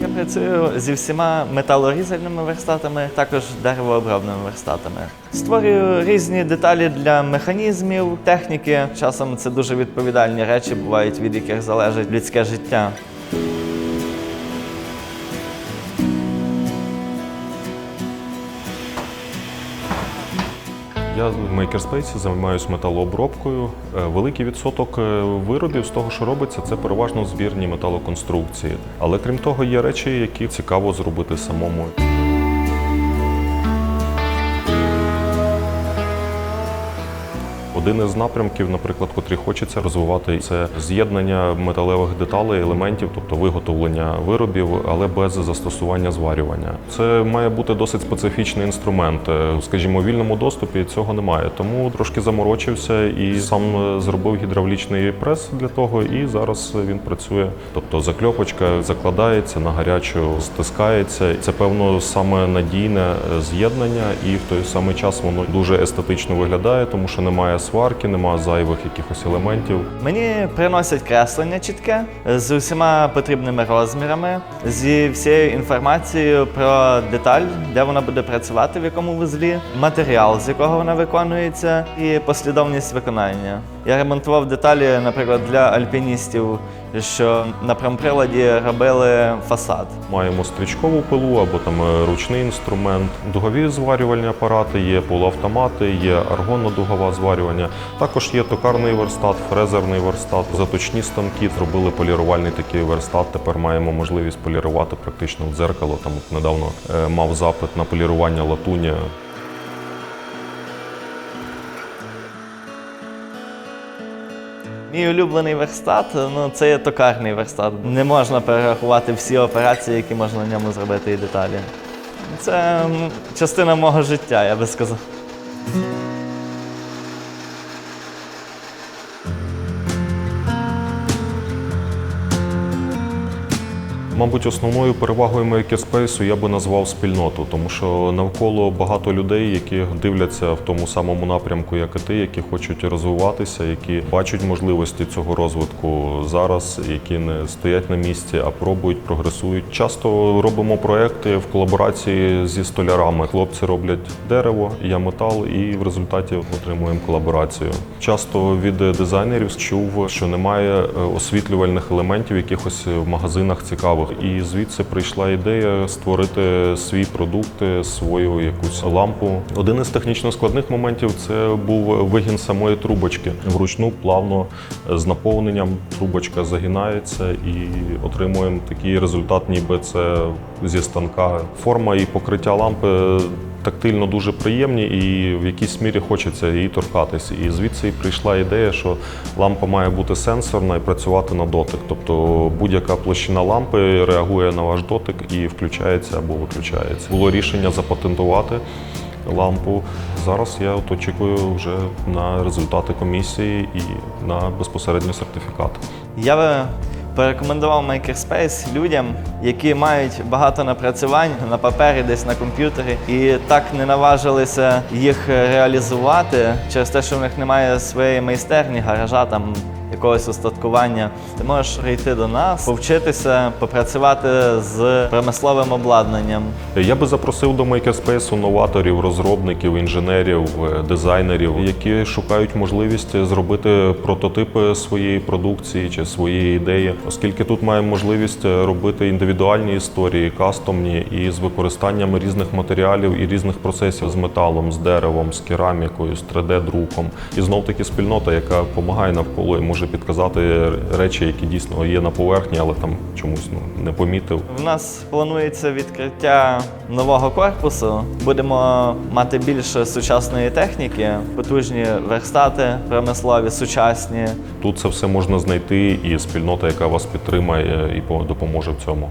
Я працюю зі всіма металорізальними верстатами, також деревообробними верстатами. Створюю різні деталі для механізмів, техніки. Часом це дуже відповідальні речі бувають, від яких залежить людське життя. Я в мейкерспейсі займаюся металообробкою. Е, Великий відсоток е, виробів з того, що робиться, це переважно збірні металоконструкції. Але крім того, є речі, які цікаво зробити самому. Один із напрямків, наприклад, котрий хочеться розвивати, це з'єднання металевих деталей, елементів, тобто виготовлення виробів, але без застосування зварювання. Це має бути досить специфічний інструмент. Скажімо, у вільному доступі цього немає. Тому трошки заморочився і сам зробив гідравлічний прес для того. І зараз він працює. Тобто закльопочка закладається на гарячу, стискається. Це певно саме надійне з'єднання, і в той самий час воно дуже естетично виглядає, тому що немає сварки, немає зайвих якихось елементів. Мені приносять креслення чітке з усіма потрібними розмірами, зі всією інформацією про деталь, де вона буде працювати, в якому вузлі, матеріал, з якого вона виконується, і послідовність виконання. Я ремонтував деталі, наприклад, для альпіністів, що на промприладі робили фасад. Маємо стрічкову пилу або там е, ручний інструмент, дугові зварювальні апарати, є полуавтомати, є аргонно-дугова зварювання. Також є токарний верстат, фрезерний верстат, заточні станки. Зробили полірувальний такий верстат. Тепер маємо можливість полірувати практично в дзеркало. Там недавно е, мав запит на полірування латуні. Мій улюблений верстат ну це є токарний верстат. Не можна перерахувати всі операції, які можна на ньому зробити і деталі. Це частина мого життя, я би сказав. Мабуть, основною перевагою Makerspace я би назвав спільноту, тому що навколо багато людей, які дивляться в тому самому напрямку, як і ти, які хочуть розвиватися, які бачать можливості цього розвитку зараз, які не стоять на місці, а пробують, прогресують. Часто робимо проекти в колаборації зі столярами. Хлопці роблять дерево, я метал, і в результаті отримуємо колаборацію. Часто від дизайнерів чув, що немає е, освітлювальних елементів, якихось в магазинах цікавих. І звідси прийшла ідея створити свій продукт, е, свою якусь лампу. Один із технічно складних моментів це був вигін самої трубочки. Вручну плавно з наповненням трубочка загинається і отримуємо такий результат, ніби це зі станка. Форма і покриття лампи тактильно дуже приємні, і в якійсь мірі хочеться її торкатись. І звідси і прийшла ідея, що лампа має бути сенсорна і працювати на дотик. Тобто будь-яка площина лампи реагує на ваш дотик і включається або виключається. Було рішення запатентувати. Лампу зараз я от очікую вже на результати комісії і на безпосередньо сертифікат. Я порекомендував Makerspace людям, які мають багато напрацювань на папері, десь на комп'ютері, і так не наважилися їх реалізувати через те, що в них немає своєї майстерні, гаража там. Якогось устаткування, ти можеш прийти до нас, повчитися, попрацювати з промисловим обладнанням. Я би запросив до Makerspace новаторів, розробників, інженерів, е, дизайнерів, які шукають можливість зробити прототипи своєї продукції чи своєї ідеї, оскільки тут маємо можливість робити індивідуальні історії, кастомні і з використанням різних матеріалів і різних процесів з металом, з деревом, з керамікою, з 3D-друком. І знов таки спільнота, яка допомагає навколо і може підказати речі, які дійсно є на поверхні, але там чомусь ну не помітив. В нас планується відкриття нового корпусу. Будемо мати більше сучасної техніки, потужні верстати промислові, сучасні. Тут це все можна знайти, і спільнота, яка вас підтримає і по- допоможе в цьому.